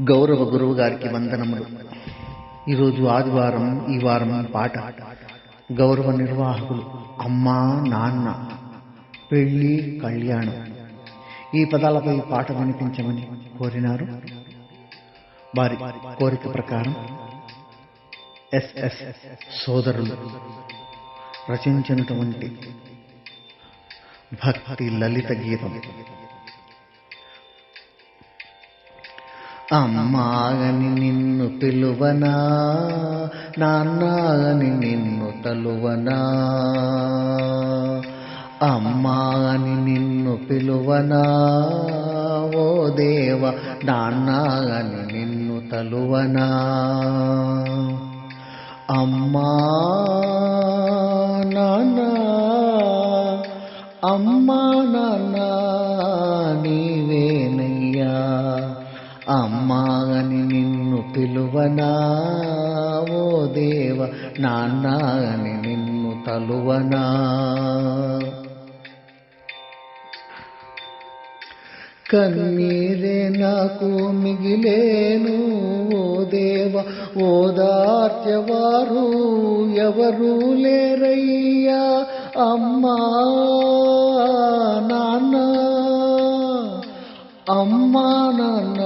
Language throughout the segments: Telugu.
గౌరవ గురువు గారికి వందనములు. ఈరోజు ఆదివారం ఈ వారం పాట. గౌరవ నిర్వాహకులు అమ్మా నాన్న పెళ్ళి కళ్యాణం. ఈ పదాలపై పాట వినిపించమని కోరినారు. వారి కోరిక ప్రకారం ఎస్ఎస్ సోదరులు రచించినటువంటి భక్తి లలిత గీతం. అమ్మాగని నిన్ను పిలువనా? నాన్నగని నిన్ను తలువనా? అమ్మాగని నిన్ను పిలువనా? ఓ దేవ నాన్నగని నిన్ను తలువనా? అమ్మా పిలువనా ఓ దేవ నాన్న అని నిన్ను తలువనా? కన్నీరే నాకు మిగిలేను ఓ దేవ ఓదార్చవారు ఎవరు లేరయ్యా? అమ్మా నాన్న అమ్మా నాన్న.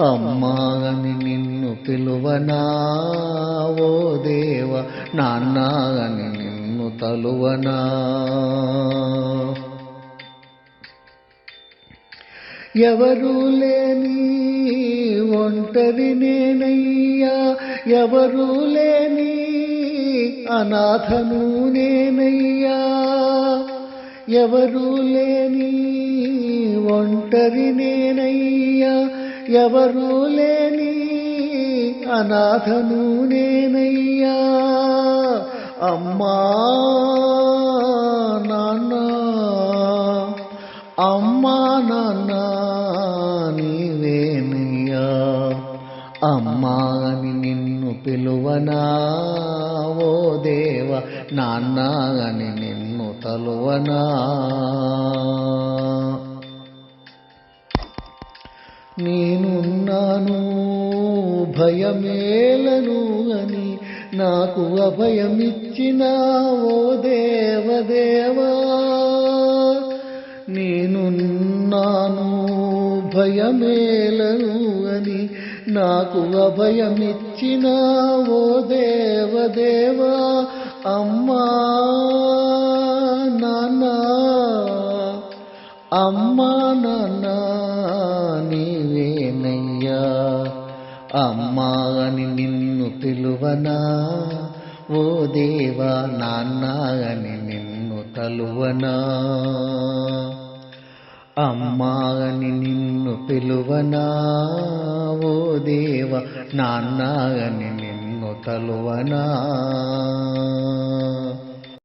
అమ్మా అని నిన్ను పిలువనా? ఓ దేవ నాన్న అని నిన్ను తలువనా? ఎవరు లేని ఒంటరి నేనయ్యా. ఎవరు లేని అనాథను నేనయ్యా. ఎవరూ లేని ఒంటరి నేనయ్యా. ఎవరూ లేని అనాథను నేనయ్యా. అమ్మా నాన్న అమ్మా నాన్న నీవేనయ్యా. అమ్మా అని నిన్ను పిలువనా? ఓ దేవ నాన్న అని నిన్ను తలువనా? నేనున్నాను భయమేలను అని నాకు అభయమిచ్చిన ఓ దేవదేవా. నేనున్నాను భయమేలను అని నాకు అభయమిచ్చిన ఓ దేవదేవా. అమ్మా! అమ్మా నాన్న నీవేనయ్యా. అమ్మా అని నిన్ను పిలువనా? ఓ దేవా నాన్న అని నిన్ను తలువనా? అమ్మా అని నిన్ను పిలువనా? ఓ దేవ నాన్న అని నిన్ను తలువనా?